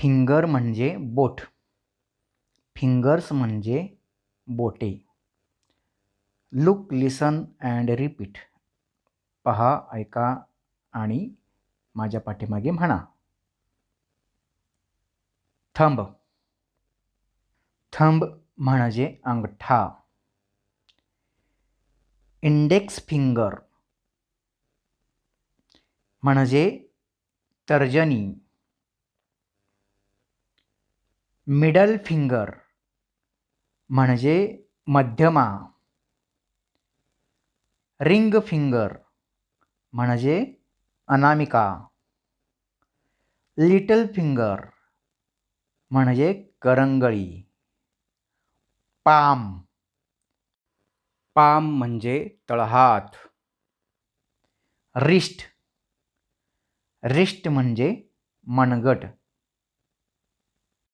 Finger म्हणजे बोट. Fingers म्हणजे बोटे. लुक लिसन अँड रिपीट पहा ऐका आणि माझ्या पाठीमागे म्हणा. थंब. थंब म्हणजे अंगठा. इंडेक्स फिंगर म्हणजे तर्जनी. मिडल फिंगर म्हणजे मध्यमा. रिंग फिंगर म्हणजे अनामिका. लिटल फिंगर म्हणजे करंगळी. पाम पाम म्हणजे तळहात. रिस्ट रिस्ट म्हणजे मनगट.